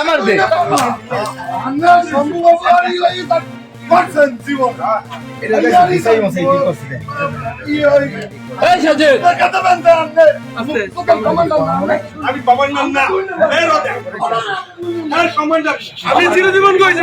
আমার দে আমরা সম্ভব আমি চিরজীবন কইছি।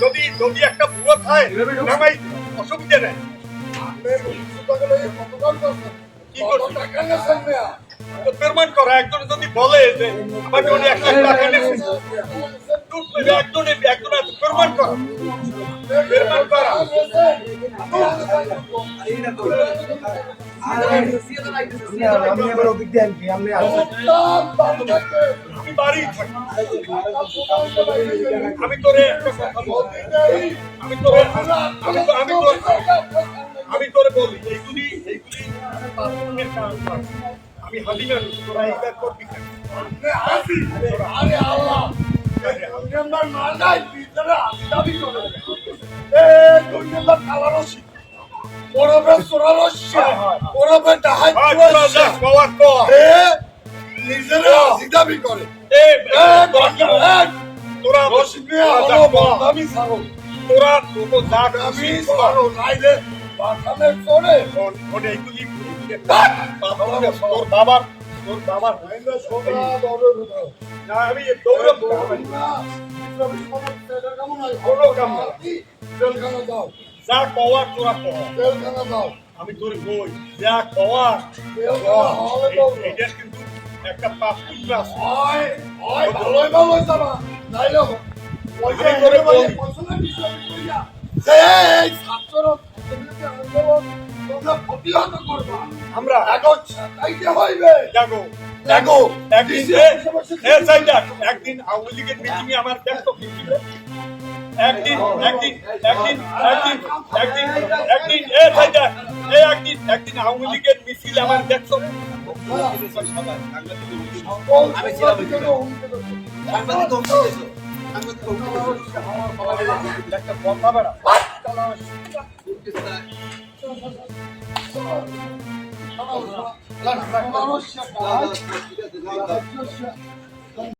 যদি যদি একটা ভুয়া খায় নামাই অসুবিধা নেই। কি তো প্রমাণ করা একজন যদি বলে যে আমাকে উনি এক লাখ টাকা একজনে প্রমাণ করা। করা আমি বাড়ি তোরে একটা কথা বলছি আমি তোরে আমি তো আমি তোর আমি তোরে বলি এইগুলি এইগুলি। আমি তোরা এইটা করবি? আরে আল্লাহ দাবি করে দুই নম্বর কালারসি ওরবে সোরারসি ওরবে ডাহাই আজ তোরা যা পাওয়ার কর। নিজেরা তোরা হলো কর। সারো তোরা তোকে কর। সারো নাইলে এইগুলি বাবা, তোর বাবার তোর বাবার সোনা না আমি কোনো কাম না। জেলখানা দাও। যা কওয়ার তোরা কর। জেলখানা দাও। আমি তোর বই। যা কওয়ার জেলখানা হলে দাও এটা কিন্তু একটা পাপ পুণ্য হয় হয় ভালোই ভালোই যাবা নাইলে পয়সা করে করে বলি। পয়সা না কিছু আমি করি না। এই ছাত্র ছাত্রীদের আন্দোলন তোমরা প্রতিহত করবা। আমরা? এখন চাইতে হইবে। জাগো দেখো। একদিন একদিন আওয়ামী লীগের মিটিং আমার ব্যস্ত একদিন একদিন একদিন একদিন একদিন একদিন এ সাইডা এ একদিন একদিন আওয়ামী লীগের মিছিল আমার দেখছ। আমি ছিলাম সাংবাদিক মানুষ।